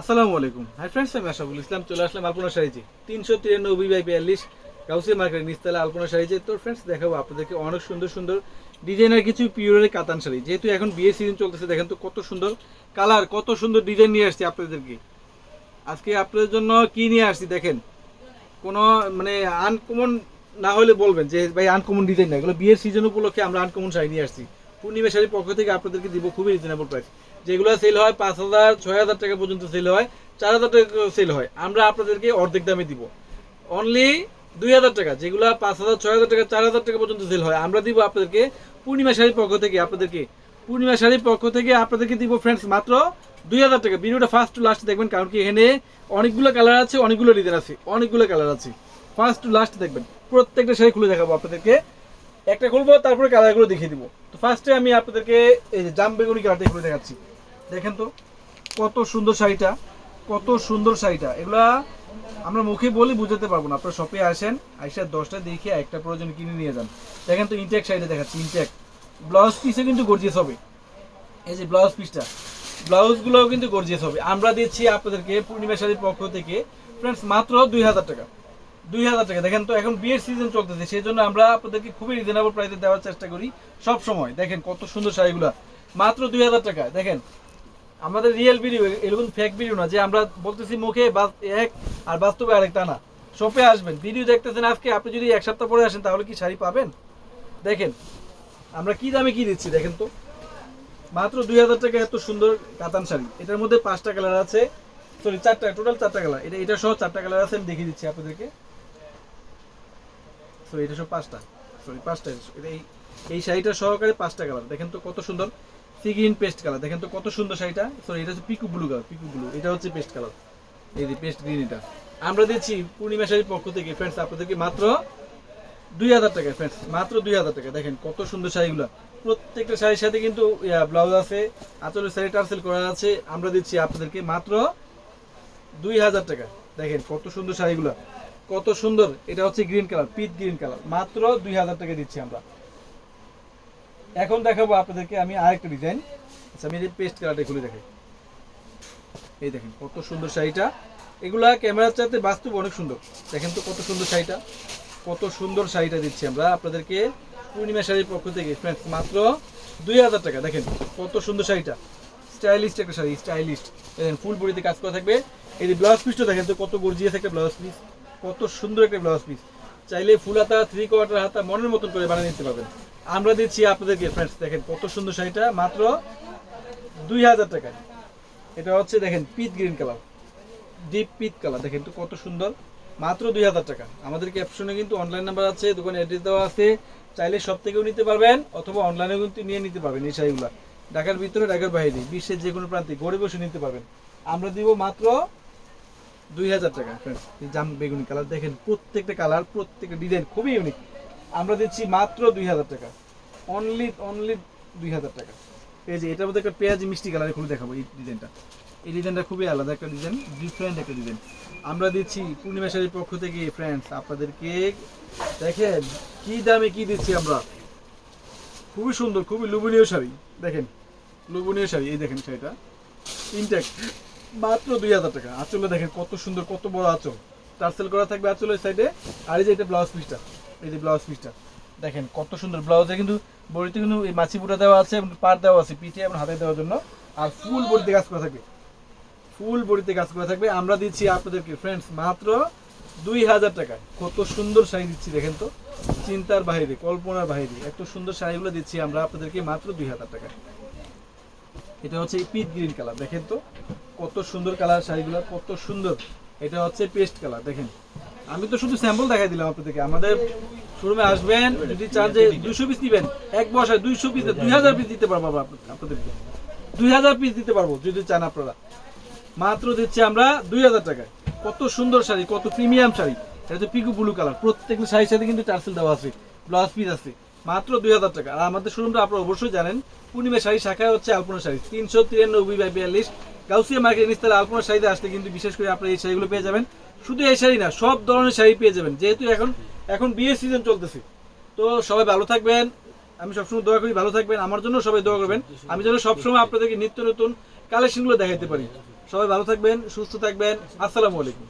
আসসালামু আলাইকুম। Hi friends আমি আশাফুল ইসলাম, চলে আসলাম আলপনা শাড়িতে। তিনশো তিরানব্বই বাই বিয়াল্লিশ গাউসিয়া মার্কেট নিচতলা আলপনা শাড়িতে। তো ফ্রেন্ডস দেখাবো আপনাদেরকে অনেক সুন্দর সুন্দর ডিজাইনের কিছু পিওরের কাতান শাড়ি। যেহেতু এখন বিয়ে সিজন চলতেছে, দেখেন তো কত সুন্দর কালার কত সুন্দর ডিজাইন নিয়ে আসছি আপনাদেরকে। আজকে আপনাদের জন্য কি নিয়ে আসছি দেখেন? কোনো মানে আনকমন না হলে বলবেন যে, ভাই আনকমন ডিজাইন না। এগুলো বিয়ের সিজন উপলক্ষে আমরা আনকমন শাড়ি নিয়ে আসছি। পূর্ণিমা শাড়ির পক্ষ থেকে আপনাদেরকে দিব খুবই রিজনেবল প্রাইস যেগুলো সেল হয় পাঁচ হাজার, ছয় হাজার টাকা পর্যন্ত সেল হয়, চার হাজার টাকা সেল হয়। আমরা আপনাদেরকে অর্ধেক দামে দিব। অনলি দুই হাজার টাকা, যেগুলো পাঁচ হাজার, ছয় হাজার টাকা, চার হাজার টাকা পর্যন্ত সেল হয়, আমরা দিব আপনাদেরকে পূর্ণিমা শাড়ির পক্ষ থেকে, আপনাদেরকে পূর্ণিমা শাড়ির পক্ষ থেকে আপনাদেরকে দিব ফ্রেন্ডস মাত্র দুই হাজার টাকা। ভিডিওটা ফার্স্ট টু লাস্ট দেখবেন, কারণ কি এখানে অনেকগুলো কালার আছে, অনেকগুলো ডিজাইন আছে, অনেকগুলো কালার আছে। ফার্স্ট টু লাস্ট দেখবেন, প্রত্যেকটা শাড়ি খুলে দেখাবো আপনাদেরকে। একটা খুলবো, তারপরে কালারগুলো দেখিয়ে দিব। তো ফার্স্টে আমি আপনাদেরকে এই যে জাম বেগুনি কালারটা খুলে দেখাচ্ছি। দেখেন তো, কত সুন্দর শাড়িটা, কত সুন্দর শাড়িটা। এগুলা আমরা মুখে বলি বুঝাতে পারব না। আপনারা শপে আসেন, আইসা দশটা দেখে একটা প্রয়োজন কিনে নিয়ে যান। দেখেন তো ইনটেক শাড়িটা দেখাচ্ছি ইনটেক ব্লাউজ পিসে কিন্তু গর্জিয়াস হবে। এই যে ব্লাউজ পিসটা ব্লাউজগুলোও কিন্তু গর্জিয়াস হবে। আমরা দিচ্ছি আপনাদেরকে পূর্ণিমা শাড়ির পক্ষ থেকে ফ্রেন্ডস মাত্র দুই হাজার টাকা। দুই হাজার টাকা। দেখেন তো এখন বিয়ের সিজন চলতেছে, সেই জন্য আমরা আপনাদেরকে খুবই রিজনেবল প্রাইসে দেওয়ার চেষ্টা করি সব সময় দেখেন কত সুন্দর শাড়িগুলো। মাত্র দুই হাজার টাকা। দেখেন আমাদের রিয়েল ভিডিও এরকম ফেক ভিডিও না, যে আমরা বলতেছি মুখে এক আর বাস্তবে আরেকটা না। শপে আসবেন ভিডিও দেখতেছেন আজকে, আপনি যদি এক সপ্তাহ পরে আসেন, তাহলে কি শাড়ি পাবেন? দেখেন, আমরা কি দামে কি দিচ্ছি, দেখেন তো। মাত্র দুই হাজার টাকা এত সুন্দর কাতান শাড়ি। এটার মধ্যে পাঁচটা কালার আছে সরি চারটা টোটাল চারটা কালার এটা এটা সহ চারটা কালার আছে, আমি দেখিয়ে দিচ্ছি আপনাদেরকে। সরি এটা সব পাঁচটা। সরি পাঁচটা। এটা এই শাড়িটা সহকারে পাঁচটা কালার দেখেন তো কত সুন্দর। Sea green paste colour. দেখেন তো কত সুন্দর শাড়িটা। সরি এটা হচ্ছে peacock blue colour, peacock blue. এটা হচ্ছে পেস্ট কালার। এই যে পেস্ট গ্রিন এটা। আমরা দিচ্ছি পূর্ণিমা শাড়ির পক্ষ থেকে ফ্রেন্ডস আপনাদেরকে মাত্র দুই হাজার টাকা ফ্রেন্ডস মাত্র দুই হাজার টাকা। দেখেন কত সুন্দর শাড়িগুলো। প্রত্যেকটা শাড়ির সাথে কিন্তু ব্লাউজ আছে, আঁচলের শাড়ি টার্সেল করা আছে। আমরা দিচ্ছি আপনাদেরকে মাত্র দুই হাজার টাকা। দেখেন কত সুন্দর শাড়িগুলো। কত সুন্দর। এটা হচ্ছে green colour pit green colour মাত্র দুই হাজার টাকা দিচ্ছি আমরা। এখন দেখাবো আপনাদেরকে আমি আরেকটা ডিজাইন আচ্ছা আমি এই পেস্ট কালারটা খুলে দেখাই। এই দেখেন, কত সুন্দর শাড়িটা। এগুলা ক্যামেরার চাইতে বাস্তব অনেক সুন্দর। দেখেন তো কত সুন্দর শাড়িটা। কত সুন্দর শাড়িটা দিচ্ছি আমরা আপনাদেরকে পূর্ণিমা শাড়ির পক্ষ থেকে। ফ্রেন্ডস মাত্র দুই হাজার টাকা। দেখেন, কত সুন্দর শাড়িটা। স্টাইলিস্ট একটা শাড়ি স্টাইলিস্ট দেখেন ফুল বডিতে কাজ করা থাকবে। এই যে ব্লাউজ পিসটা দেখেন তো কত গর্জিয়াস একটা ব্লাউজ পিস কত সুন্দর একটা ব্লাউজ পিস চাইলে ফুল হাতা থ্রি কোয়ার্টার হাতা, মনের মতন করে বানিয়ে নিতে পারবেন। আমরা দিচ্ছি আপনাদেরকে ফ্রেন্ডস দেখেন কত সুন্দর শাড়িটা, মাত্র দুই হাজার টাকায় এটা হচ্ছে, দেখেন pit green colour deep pit colour দেখেন তো কত সুন্দর। মাত্র দুই হাজার টাকা। আমাদের ক্যাপশনে কিন্তু অনলাইন নাম্বার আছে, দোকানে অ্যাড্রেস দেওয়া আছে। চাইলে সব থেকেও নিতে পারবেন, অথবা অনলাইনেও কিন্তু নিয়ে নিতে পারবেন এই শাড়িগুলো। ঢাকার ভিতরে, ঢাকার বাইরে, বিশ্বের যে কোনো প্রান্তে ঘরে বসে নিতে পারবেন। আমরা দিব মাত্র দুই হাজার টাকা ফ্রেন্ডস জাম বেগুনি কালার দেখেন প্রত্যেকটা কালার প্রত্যেকটা ডিজাইন খুবই ইউনিক আমরা দিচ্ছি মাত্র দুই হাজার টাকা। অনলি অনলি দুই হাজার টাকা। এই যে, এটার মধ্যে একটা পেঁয়াজি মিষ্টি কালারে খুলে দেখাবো এই ডিজাইনটা এই ডিজাইনটা খুবই আলাদা একটা ডিজাইন ডিফারেন্ট একটা ডিজাইন আমরা দিচ্ছি পূর্ণিমা শাড়ির পক্ষ থেকে ফ্রেন্ডস আপনাদেরকে দেখেন কি দামে কি দিচ্ছি আমরা। খুবই সুন্দর, খুবই লোভনীয় শাড়ি। দেখেন লুবনীয় শাড়ি, এই দেখেন শাড়িটা। ইনটেক মাত্র দুই হাজার টাকা। আঁচলে দেখেন কত সুন্দর, কত বড় আঁচল। টার্সেল করা থাকবে আঁচলের সাইডে আর এই যে এটা ব্লাউজ পিসটা এই যে ব্লাউজ পিসটা দেখেন, কত সুন্দর ব্লাউজে কিন্তু বড়িতে কিন্তু এই মাছি বুটা দেওয়া আছে এবং পার দেওয়া আছে, পিঠে এবং হাতে দেওয়ার জন্য। আর ফুল বড়িতে কাজ করা থাকবে। ফুল বড়িতে কাজ করা থাকবে। আমরা দিচ্ছি আপনাদেরকে ফ্রেন্ডস মাত্র দুই হাজার টাকায় কত সুন্দর শাড়ি দিচ্ছি, দেখেন তো। চিন্তার বাহিরে, কল্পনার বাহিরে। এত সুন্দর শাড়িগুলো দিচ্ছি আমরা আপনাদেরকে মাত্র দুই হাজার টাকায় এটা হচ্ছে পিট গ্রিন কালার দেখেন তো। কত সুন্দর কালার শাড়িগুলো, কত সুন্দর। এটা হচ্ছে পেস্ট কালার দেখেন। আমি তো শুধু স্যাম্পল দেখাই দিলাম আপনাদেরকে। আমাদের শোরুমে আসবেন, যদি চান যে দুশো পিস দিবেন এক বসায় দুইশো পিস দুই হাজার পিস দিতে পারব আপনাদেরকে। দুই হাজার পিস দিতে পারব, যদি চান আপনারা। মাত্র দিচ্ছি আমরা দুই হাজার টাকায়। কত সুন্দর শাড়ি, কত প্রিমিয়াম শাড়ি। এটা হচ্ছে পিকু ব্লু কালার প্রত্যেকটা শাড়ির সাথে কিন্তু টার্সেল দেওয়া আছে ব্লাউজ পিস আছে। মাত্র দুই হাজার টাকা। আর আমাদের শোরুমটা আপনারা অবশ্যই জানেন, পূর্ণিমা শাড়ি শাখায় হচ্ছে আলপনা শাড়ি। তিনশো তিরানব্বই বাই বিয়াল্লিশ গাউসিয়া মার্কেট নিস্তালে আলপনা শাড়িতে আসলে কিন্তু বিশেষ করে আপনারা এই শাড়িগুলো পেয়ে যাবেন। শুধু এই শাড়ি না, সব ধরনের শাড়ি পেয়ে যাবেন। যেহেতু এখন এখন বিয়ের সিজন চলতেছে। তো সবাই ভালো থাকবেন। আমি সবসময় দোয়া করি, ভালো থাকবেন। আমার জন্য সবাই দোয়া করবেন। আমি যেন সবসময় আপনাদেরকে নিত্য নতুন কালেকশনগুলো দেখাতে পারি। সবাই ভালো থাকবেন, সুস্থ থাকবেন। আসসালামু আলাইকুম।